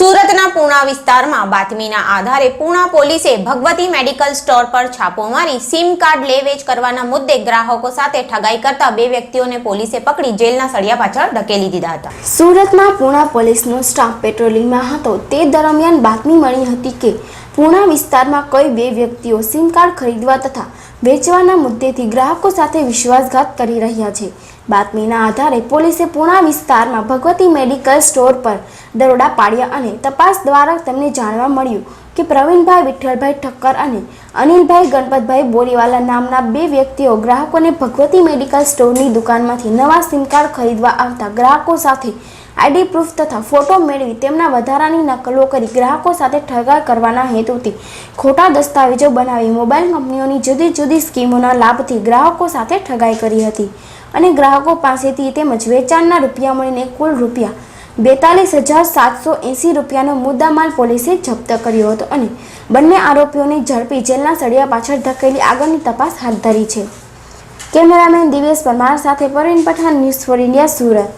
સુરતના પૂણા વિસ્તારમાં બાતમીના આધારે પૂણા પોલીસે ભગવતી મેડિકલ સ્ટોર પર છાપો મારી સિમ કાર્ડ લે વેચ કરવાના મુદ્દે ગ્રાહકો સાથે ઠગાઈ કરતા બે વ્યક્તિઓને પોલીસે પકડી જેલના સળિયા પાછળ ધકેલી દીધા હતા. સુરતમાં પૂણા પોલીસનો સ્ટાફ પેટ્રોલિંગમાં હતો. તે દરમિયાન બાતમી મળી હતી કે પૂણા વિસ્તારમાં કોઈ બે વ્યક્તિઓ સિમ કાર્ડ ખરીદવા તથા વેચવાના મુદ્દેથી ગ્રાહકો સાથે વિશ્વાસઘાત કરી રહ્યા છે. બાતમીના આધારે પોલીસે પૂણા વિસ્તારમાં ભગવતી મેડિકલ સ્ટોર પર દરોડા પાડ્યા અને તપાસ દ્વારા તેમને જાણવા મળ્યું. કે પ્રવીણભાઈ વિઠ્ઠલભાઈ ઠક્કર અને અનિલભાઈ ગણપતભાઈ બોરીવાલા નામના બે વ્યક્તિઓ ગ્રાહકોને ભગવતી મેડિકલ સ્ટોરની દુકાનમાંથી નવા સિમ કાર્ડ ખરીદવા આવતા ગ્રાહકો સાથે આઈડી પ્રૂફ તથા ફોટો મેળવી તેમના વધારાની નકલો કરી ગ્રાહકો સાથે ઠગાઈ કરવાના હેતુથી ખોટા દસ્તાવેજો બનાવી મોબાઈલ કંપનીઓની જુદી જુદી સ્કીમોના લાભથી ગ્રાહકો સાથે ઠગાઈ કરી હતી. અને ગ્રાહકો પાસેથી તેમજ વેચાણના રૂપિયા મળીને કુલ રૂપિયા બેતાલીસ હજાર સાતસો એંસી રૂપિયાનો મુદ્દામાલ પોલીસે જપ્ત કર્યો હતો અને બંને આરોપીઓને ઝડપી જેલના સળિયા પાછળ ધકેલી આગળની તપાસ હાથ ધરી છે. કેમેરામેન દિવેશ પરમાર સાથે Parveen Pathan news for India Surat.